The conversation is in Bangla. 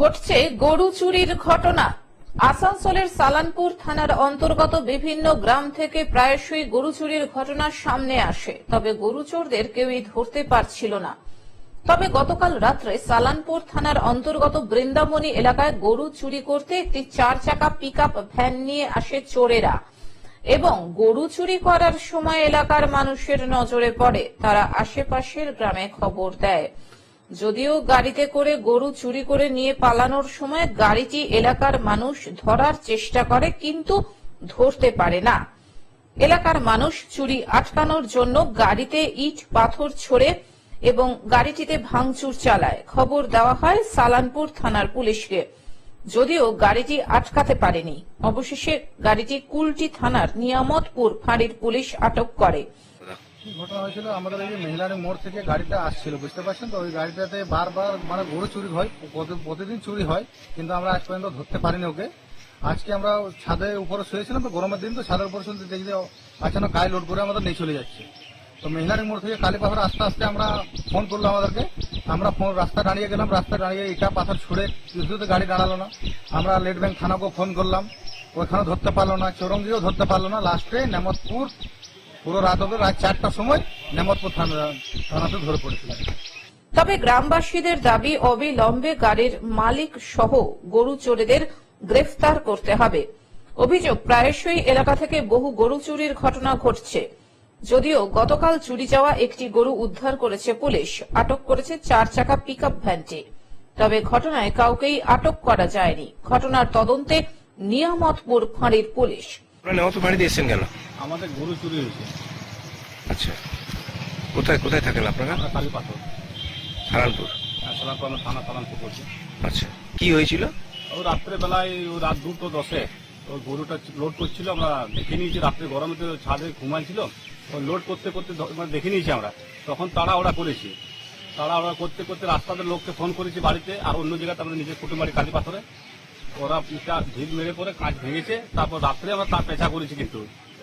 ঘটছে গরু চুরির ঘটনা। আসানসোলের সালানপুর থানার অন্তর্গত বিভিন্ন গ্রাম থেকে প্রায়শই গরু চুরির ঘটনা সামনে আসে। তবে গরু চোরদের কেউই ধরতে পারছিল না। তবে গতকাল রাত্রে সালানপুর থানার অন্তর্গত বৃন্দাবনী এলাকায় গরু চুরি করতে একটি চার চাকা পিক ভ্যান নিয়ে আসে চোরেরা এবং গরু চুরি করার সময় এলাকার মানুষের নজরে পড়ে। তারা আশেপাশের গ্রামে খবর দেয়। যদিও গাড়িতে করে গরু চুরি করে নিয়ে পালানোর সময় গাড়িটি এলাকার মানুষ ধরার চেষ্টা করে, কিন্তু ধরতে পারে না। এলাকার মানুষ চুরি আটকানোর জন্য গাড়িতে ইট, পাথর ছড়ে এবং গাড়িটিতে ভাঙচুর চালায়। খবর দেওয়া হয় সালানপুর থানার পুলিশকে। যদিও গাড়িটি আটকাতে পারেনি, অবশেষে গাড়িটি কুলটি থানার নিয়ামতপুর ফাঁড়ির পুলিশ আটক করে। কি ঘটনা হয়েছিল আমাদের এই যে মেহলানি মোড় থেকে গাড়িটা আসছিল, বুঝতে পারছেন তো? ওই গাড়িটাতে বারবার মানে গরু চুরি হয়, প্রতি- প্রতিদিন চুরি হয়, কিন্তু আমরা আজ পর্যন্ত ধরতে পারিনি ওকে। আজকে আমরা ছাদে উপরে শুয়েছিলাম তো, গরমের দিন তো, ছাদের উপরে শুনতে দেখি আচানক গায়ে লোড করে আমাদের নিয়ে চলে যাচ্ছে। তো মেহলানি মোড় থেকে কালী পাথর আস্তে আস্তে আমরা ফোন করল আমাদেরকে। আমরা ফোন রাস্তা দাঁড়িয়ে গেলাম, রাস্তা দাঁড়িয়ে ইটা পাথর ছুড়ে কিছুতে গাড়ি দাঁড়াল না। আমরা লেট ব্যাংক থানাকে ফোন করলাম ওইখানে ধরতে পারল না, চৌরঙ্গিও ধরতে পারল না। লাস্টে নেমতপুর পুরো রাত হবে রাত চারটার সময় নেমতপুর থানা থানাতে ধরে পড়েছিল তবে গ্রামবাসীদের দাবি অবিলম্বে গাড়ির মালিক সহ গরু চোরেদের গ্রেফতার করতে হবে। অভিযোগ প্রায়শই এলাকা থেকে বহু গরু চুরির ঘটনা ঘটছে। যদিও গতকাল চুরি যাওয়া একটি গরু উদ্ধার করেছে পুলিশ আটক করেছে চার চাকা পিক ভ্যানটি। তবে ঘটনায় কাউকেই আটক করা যায়নি। ঘটনার তদন্তে নিয়ামতপুর ফাঁড়ির পুলিশ। কেন? আমাদের গরু চুরি হয়েছে। আচ্ছা। কোথায় কোথায় থাকেন আপনারা? আমরা কালী পাথর। হারানপুর সোনারপুর আমরা থানা পালনপুর করছি। আচ্ছা। কি হয়েছিল? ও রাত্রে বেলায় ও রাত দুটো দশে ও গরুটা লোড করছিল আমরা দেখে নিয়েছি রাত্রে গরমে তো ছাদে ঘুমাইছিল। ও লোড করতে করতে ধ- মানে দেখে নিয়েছি আমরা। তখন তাড়া ওরা করেছি। তাড়া ওরা করতে করতে রাস্তাতে লোককে ফোন করেছি বাড়িতে আর অন্য জায়গাতে আমরা নিজের কুটুম বাড়ি কালী পাথরে। ওরা পিঠা ঢিল মেরে পরে কাঁচ ভেঙেছে তারপর রাত্রে আমরা তার পেঁচা করেছি কিন্তু।